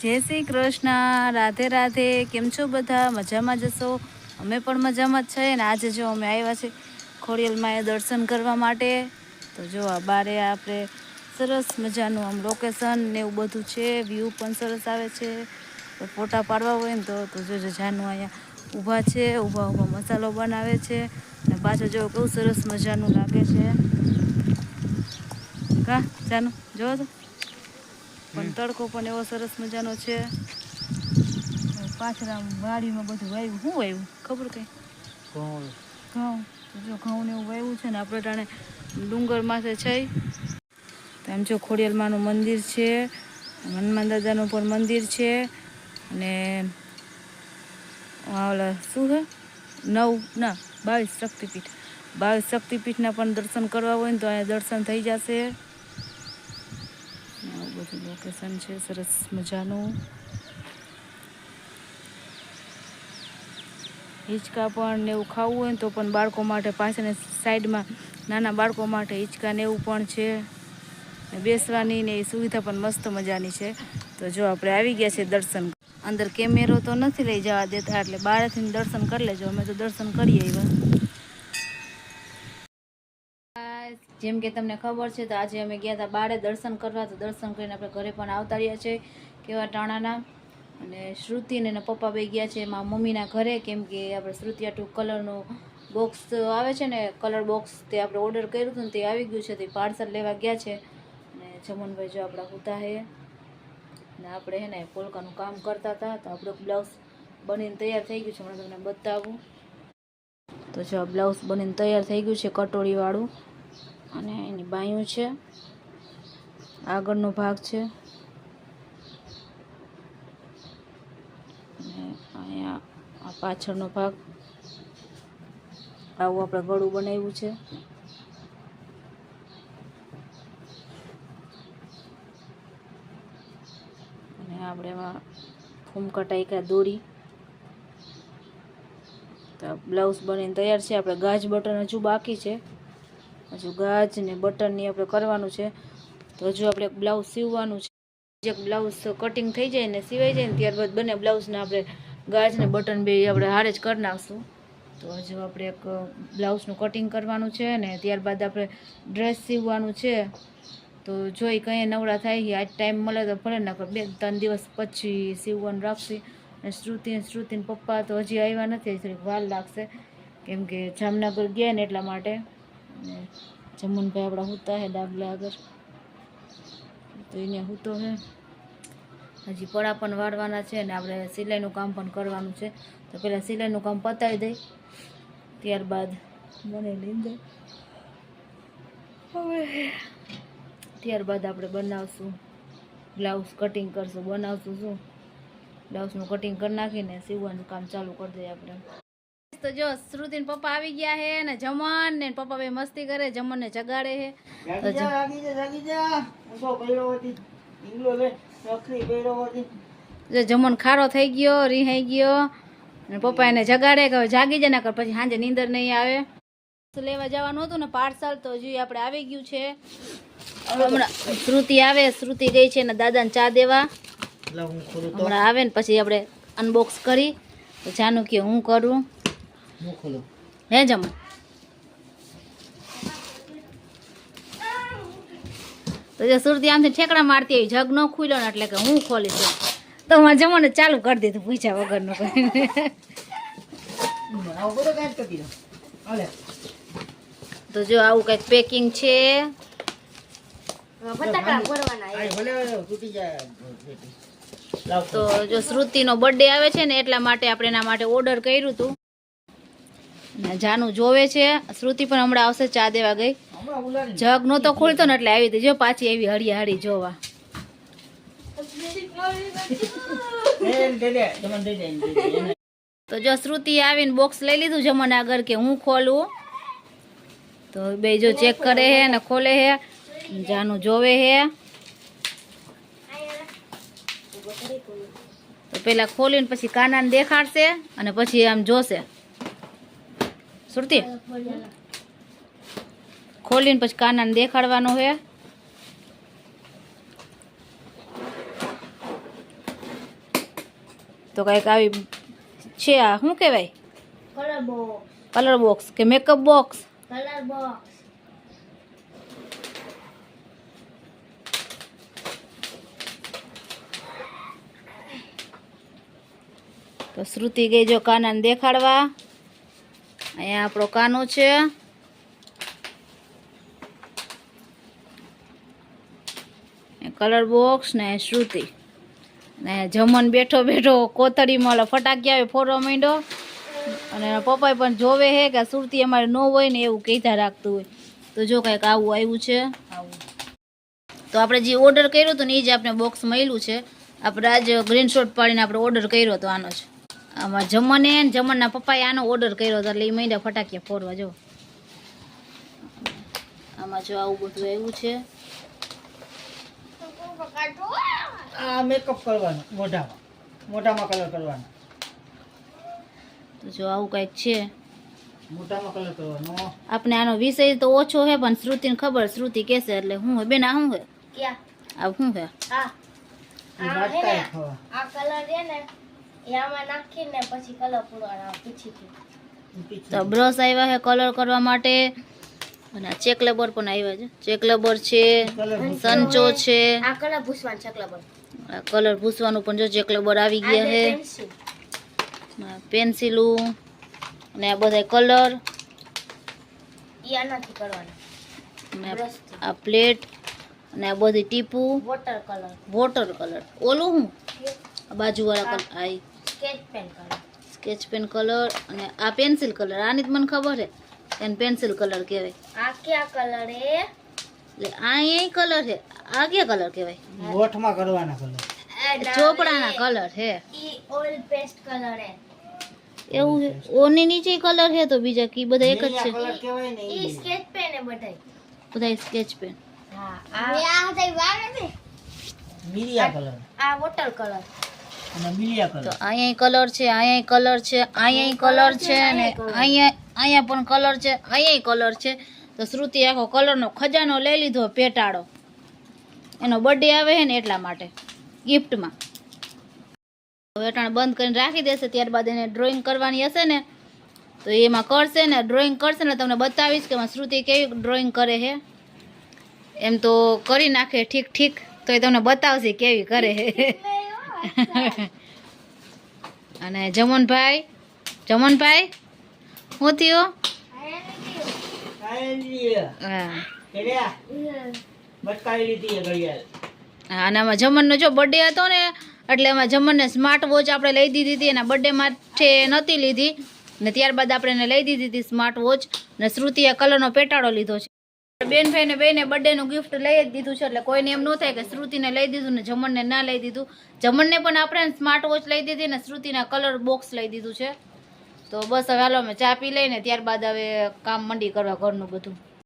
જય શ્રી કૃષ્ણ, રાધે રાધે, કેમ છો બધા? મજામાં જશો? અમે પણ મજામાં જ છીએ ને આજે જો અમે આવ્યા છે ખોડિયલમાં એ દર્શન કરવા માટે. તો જો આ આપણે સરસ મજાનું આમ લોકેશન ને એવું બધું છે વ્યૂ પણ સરસ આવે છે. તો ફોટા પાડવા હોય ને તો તો જોજો જાનું અહીંયા ઊભા છે, ઊભા ઊભા મસાલો બનાવે છે ને પાછો જો કેવું સરસ મજાનું લાગે છે. કા, જાનું, જોવો તો. પણ તડકો પણ એવો સરસ મજાનો છે. પાછળ વાડીમાં બધું વાવ્યું શું વાવ્યું ખબર કઈ? ઘઉં. તો જો ઘઉં ને એવું વાવ્યું છે ને આપણે ટાણે ડુંગર માથે છે આમ જો ખોડિયાલમાનું મંદિર છે હનુમાન દાદાનું પણ મંદિર છે અને ઓલા શું છે? નવ ના બાવીસ શક્તિપીઠ. બાવીસ શક્તિપીઠના પણ દર્શન કરવા હોય ને તો અહીંયા દર્શન થઈ જશે. બધું છે, સરસ મજાનું. હિંચકા પણ ને એવું ખાવું હોય તો પણ બાળકો માટે પાછળ સાઈડમાં નાના બાળકો માટે હિંચકા ને એવું પણ છે. બેસવાની ને એ સુવિધા પણ મસ્ત મજાની છે. તો જો આપણે આવી ગયા છે દર્શન અંદર કેમેરો તો નથી લઈ જવા દેતા, એટલે બહારથી દર્શન કરી લેજો. અમે તો દર્શન કરીએ એવા જેમ કે તમને ખબર છે તો આજે અમે ગયા હતા બારે દર્શન કરવા, તો દર્શન કરીને આપણે ઘરે પણ આવતા રહ્યા છે કેવા ટાણાના. અને શ્રુતિ ને એના પપ્પા બે ગયા છે મારા મમ્મીના ઘરે, કેમ કે આપણે શ્રુતિ આટલું કલરનું બોક્સ આવે છે ને કલર બોક્સ તે આપણે ઓર્ડર કર્યું હતું ને તે આવી ગયું છે, તે પાર્સલ લેવા ગયા છે. અને જમનભાઈ જો આપણા હોતા હે. ને આપણે હે ને પોલકાનું કામ કરતા હતા, તો આપણું બ્લાઉઝ બનીને તૈયાર થઈ ગયું છે. હમણાં તમને બતાવું. તો જો બ્લાઉઝ બનીને તૈયાર થઈ ગયું છે કટોરીવાળું. અને એની બાયું છે. આગળનો ભાગ છે. અને અહીંયા આ પાછળનો ભાગ. આવું આપણે ગળું બનાવ્યું છે. અને આપણે એમાં ફૂમકા ટાઈકા દોરી. તો બ્લાઉઝ બનીને તૈયાર છે. આપણે ગાજ બટન હજુ બાકી છે. હજુ ગાજ ને બટનની આપણે કરવાનું છે. તો હજુ આપણે બ્લાઉઝ સીવવાનું છે. જે બ્લાઉઝ કટિંગ થઈ જાય ને સિવાઈ જાય ને ત્યારબાદ બંને બ્લાઉઝને આપણે ગાજ ને બટન બે આપણે હારે જ કરી નાખશું. તો હજુ આપણે એક બ્લાઉઝનું કટિંગ કરવાનું છે ને ત્યારબાદ આપણે ડ્રેસ સીવવાનું છે. તો જોઈ કંઈ નવરા થાય આજ ટાઈમ મળે તો ભલે ના બે ત્રણ દિવસ પછી સીવવાનું રાખશી. અને શ્રુતિ શ્રુતિને પપ્પા તો હજી આવ્યા નથી, થોડીક વાર લાગશે. કેમ કે જામનગર ગયા ને એટલા માટે. જમુનભાઈ આપણા હુતા હે ડાબલા આગળ. તો એને હુતો હે. હજી પડા પણ વાળવાના છે અને આપણે સિલાઈનું કામ પણ કરવાનું છે. તો પહેલાં સિલાઈનું કામ પતાવી દઈ. ત્યારબાદ મને લીંદર હવે ત્યારબાદ આપણે બનાવશું. બ્લાઉઝ કટિંગ કરશું, બનાવશું શું? બ્લાઉઝનું કટિંગ કરી નાખીને સીવવાનું કામ ચાલુ કરી દઈએ આપણે. તો જો શ્રુતિન પપ્પા આવી ગયા હે ને જમન ને પપ્પા ભાઈ મસ્તી કરે જમન ને જગાડે હે. તો જા. જમન ખારો થઈ ગયો રીહાઈ ગયો અને પપ્પા એને જગાડે કે જાગી જાય ને પછી સાંજે નીંદર નહીં આવે. લેવા જવાનું હતું ને પાર્સલ તો હજી આપણે આવી ગયું છે. હમણાં શ્રુતિ આવે શ્રુતિ ગઈ છે ને દાદાને ચા દેવા. હમણાં આવે ને પછી આપણે અનબોક્સ કરી. જાનું કે હું કરું. હું ખોલું હે જમન તો જે સુરતી આમથી ઠેકડા મારતી આવી જગ ન ખુલ્યો ને એટલે કે હું ખોલીશ. તો મારે જમવાનું ચાલુ કરી દીધું પૂછ્યા વગરનું. તો જો આવું કંઈક પેકિંગ છે. તો જો શ્રુતિનો બર્થડે આવે છે ને એટલા માટે આપણે એના માટે ઓર્ડર કર્યું હતું. જાનું જોવે છે. શ્રુતિ પણ હમણાં આવશે, ચા દેવા ગઈ. જગ નો નહોતો ખોલતો ને એટલે આવી હતી. જો પાછી એવી હળી હળી જોવા. તો જો શ્રુતિ આવીને બોક્સ લઈ લીધું મને આગળ કે હું ખોલું? તો બે જો ચેક કરે હે ને ખોલે હે. જાનું જોવે હે. તો પેલા ખોલીને પછી કાનાને દેખાડશે અને પછી આમ જોશે. શ્રુતિ ખોલીને પછી કાનાને દેખાડવાનો છે તો કંઈક આવી છે આ શું કહેવાય? કલર બોક્સ કલર બોક્સ કે મેકઅપ બોક્સ કલર બોક્સ તો શ્રુતિ ગઈ જો કાનાને દેખાડવા. અહીંયા આપણો કાનો છે. કલર બોક્સ ને શ્રુતિ. ને જમન બેઠો બેઠો કોથળીમાં ઓલા ફટાકી આવે ફોરો માંડ્યો. અને પપ્પાએ પણ જોવે હે કે શ્રુતિ અમારે ન હોય ને એવું કહેતા રાખતું હોય. તો જો કંઈક આવું આવ્યું છે. તો આપણે જે ઓર્ડર કર્યો હતો ને એ જ આપણે બોક્સ મળ્યું છે. આપણે આજે ગ્રીનશોટ પાડીને આપણે ઓર્ડર કર્યો હતો આનો જ. આમાં જમણે ને જમણના પપ્પાએ આનો ઓર્ડર કર્યો હતો એટલે એ મહિના ફટાકિયા ફોરવા જો. આમાં જો આવું બધું આવ્યું છે. આ મેકઅપ કરવાનો મોઢામાં. મોઢામાં કલર કરવાનો. તો જો આવું કંઈક છે. મોઢામાં કલર કરવાનો. આપણે આનો વિષય તો ઓછો છે પણ શ્રુતિને ખબર શ્રુતિ કહેશે એટલે હું હે? બેન આ શું હે? ક્યાં? આ શું હે? આ આ કલર છે ને એ નાખીને પછી કલર પૂરવાનો પીછી તો બ્રશ આવ્યા છે કલર કરવા માટે? અને આ ચેક લેબર પણ આવ્યા છે. ચેક લેબર છે સંચો છે. આ કલર આ ભૂસવાનું પણ જો ચેક લેબર આવી ગયા છે પેન્સિલ અને આ બધા કલર આનાથી કરવાનું. આ- પ્લેટ અને આ બધી ટીપું. વોટર કલર વોટર કલર ઓલું હું? બાજુવાળા કલર આ sketch pen colour sketch pen colour અને આ પેન્સિલ કલર આની જ મને ખબર છે. એને પેન્સિલ કલર કહેવાય. આ કયા કલર હે એટલે આ એ કલર છે. આ કયા કલર કહેવાય? હોઠમાં કરવાના કલર ચોપડાના કલર છે. ઈ ઓઇલ પેસ્ટ કલર હે એવું છે. ઓની નીચે કલર છે તો બીજા કી બધા એક જ છે. કલર કહેવાય ને ઈ સ્કેચ પેન હે બધાય. બધા સ્કેચ પેન હા આ આ મીરિયા કલર આ વોટર કલર તો અહીંયા કલર છે અહીંયા કલર છે અહીંયા કલર છે અને અહીંયા અહીંયા પણ કલર છે અહીંયા કલર છે. તો શ્રુતિ આખો કલરનો ખજાનો લઈ લીધો પેટાળો. એનો બર્થડે આવે છે ને એટલા માટે ગિફ્ટમાં વેટાણ બંધ કરીને રાખી દેશે ત્યારબાદ એને ડ્રોઈંગ કરવાની હશે ને તો એમાં કરશે ને ડ્રોઈંગ કરશે ને તમને બતાવીશ કે એમાં શ્રુતિ કેવી ડ્રોઈંગ કરે છે. એમ તો કરી નાખે ઠીક ઠીક તો એ તમને બતાવશે કેવી કરે છે. અને જમનભાઈ જમનભાઈ થયો? હા. હા, અને આમાં જમનનો જો બર્થડે હતો ને એટલે એમાં જમનને સ્માર્ટ વોચ આપણે લઈ દીધી હતી એના બર્થડે માટે નહોતી લીધી. ને ત્યારબાદ આપણે એને લઈ દીધી હતી સ્માર્ટ વોચ ને શ્રુતિએ કલરનો પેટાળો લીધો છે. બેનભાઈને બેને બર્થડેનું ગિફ્ટ લઈ દીધું છે, એટલે કોઈને એમ ન થાય કે શ્રુતિને લઈ દીધું ને જમણને ના લઈ દીધું. જમણને પણ આપણે સ્માર્ટ વોચ લઈ દીધી ને શ્રુતિના કલર બોક્સ લઈ દીધું છે. તો બસ હવે હાલો અમે ચા પી લઈને ત્યારબાદ હવે કામ મંડી કરવા ઘરનું બધું.